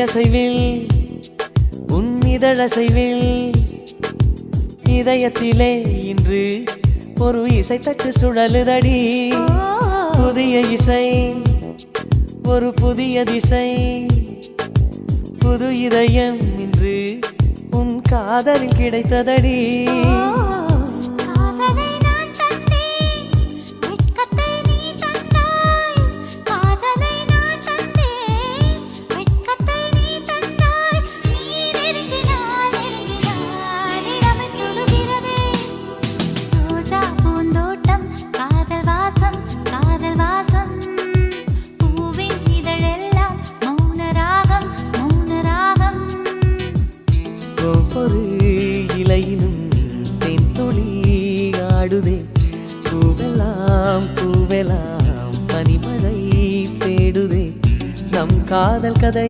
அசைவில் உன் இதழசைவில் இதயத்திலே இன்று ஒரு இசைத்தட்டு சுழலுதடி. புதிய இசை ஒரு புதிய திசை. புது இதயம் இன்று உன் காதலில் கிடைத்ததடி. ஒவ்வொரு இலையிலும் தொழி ஆடுதே. பூவெல்லாம் பூவெல்லாம் பனிமழை தேடுதே. நம் காதல் கதை